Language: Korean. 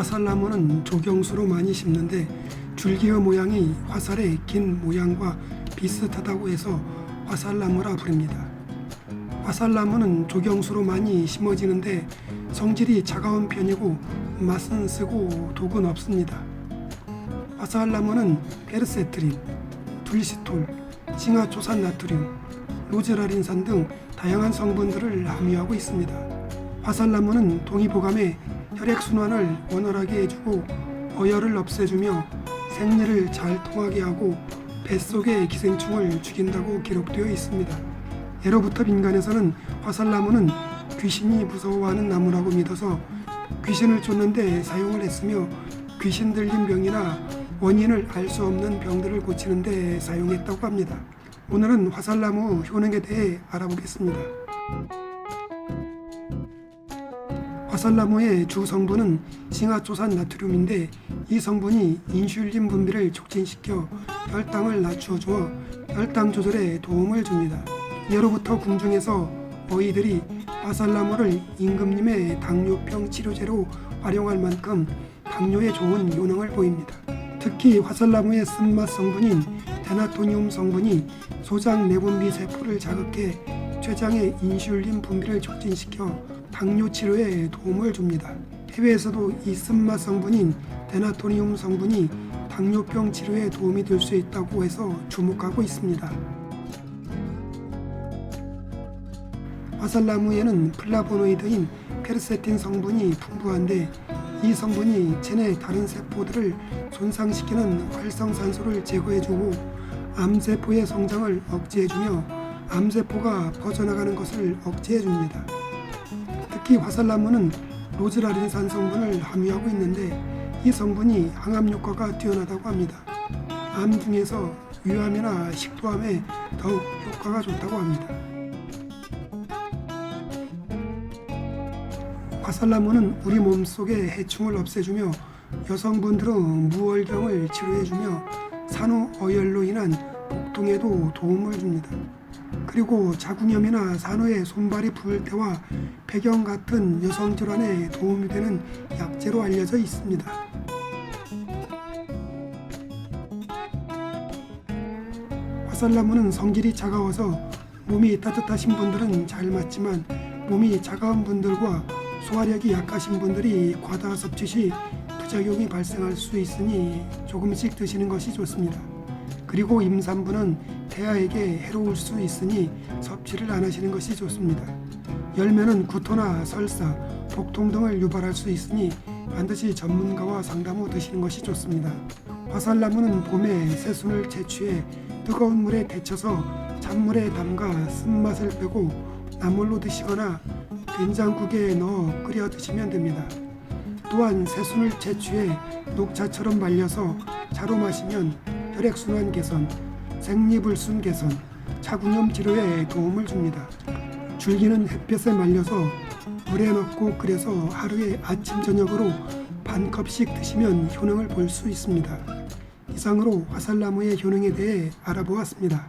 화살나무는 조경수로 많이 심는데 줄기의 모양이 화살의 긴 모양과 비슷하다고 해서 화살나무라 부릅니다. 화살나무는 조경수로 많이 심어지는데 성질이 차가운 편이고 맛은 쓰고 독은 없습니다. 화살나무는 페르세트린, 둘시톨, 싱아초산 나트륨, 로즈라린산 등 다양한 성분들을 함유하고 있습니다. 화살나무는 동의보감에 혈액순환을 원활하게 해주고 어혈을 없애주며 생리를 잘 통하게 하고 뱃속의 기생충을 죽인다고 기록되어 있습니다. 예로부터 민간에서는 화살나무는 귀신이 무서워하는 나무라고 믿어서 귀신을 쫓는 데 사용을 했으며 귀신 들린 병이나 원인을 알 수 없는 병들을 고치는 데 사용했다고 합니다. 오늘은 화살나무 효능에 대해 알아보겠습니다. 화살나무의 주 성분은 싱아초산 나트륨인데 이 성분이 인슐린 분비를 촉진시켜 혈당을 낮추어 주어 혈당 조절에 도움을 줍니다. 예로부터 궁중에서 어이들이 화살나무를 임금님의 당뇨병 치료제로 활용할 만큼 당뇨에 좋은 효능을 보입니다. 특히 화살나무의 쓴맛 성분인 데나토니움 성분이 소장 내분비 세포를 자극해 췌장의 인슐린 분비를 촉진시켜 당뇨 치료에 도움을 줍니다. 해외에서도 이 쓴맛 성분인 데나토니움 성분이 당뇨병 치료에 도움이 될 수 있다고 해서 주목하고 있습니다. 화살나무에는 플라보노이드인 페르세틴 성분이 풍부한데 이 성분이 체내 다른 세포들을 손상시키는 활성산소를 제거해주고 암세포의 성장을 억제해주며 암세포가 퍼져나가는 것을 억제해줍니다. 특히 화살나무는 로즈라린산 성분을 함유하고 있는데 이 성분이 항암 효과가 뛰어나다고 합니다. 암 중에서 위암이나 식도암에 더욱 효과가 좋다고 합니다. 화살나무는 우리 몸속의 해충을 없애주며 여성분들은 무월경을 치료해주며 산후어열로 인한 복통에도 도움을 줍니다. 그리고 자궁염이나 산후에 손발이 부을 때와 폐경 같은 여성 질환에 도움이 되는 약재로 알려져 있습니다. 화살나무는 성질이 차가워서 몸이 따뜻하신 분들은 잘 맞지만 몸이 차가운 분들과 소화력이 약하신 분들이 과다 섭취 시 부작용이 발생할 수 있으니 조금씩 드시는 것이 좋습니다. 그리고 임산부는 태아에게 해로울 수 있으니 섭취를 안 하시는 것이 좋습니다. 열매는 구토나 설사, 복통 등을 유발할 수 있으니 반드시 전문가와 상담 후 드시는 것이 좋습니다. 화살나무는 봄에 새순을 채취해 뜨거운 물에 데쳐서 찬물에 담가 쓴맛을 빼고 나물로 드시거나 된장국에 넣어 끓여 드시면 됩니다. 또한 새순을 채취해 녹차처럼 말려서 차로 마시면 혈액순환 개선, 생리불순 개선, 자궁염 치료에 도움을 줍니다. 줄기는 햇볕에 말려서 물에 넣고 끓여서 하루에 아침 저녁으로 반 컵씩 드시면 효능을 볼 수 있습니다. 이상으로 화살나무의 효능에 대해 알아보았습니다.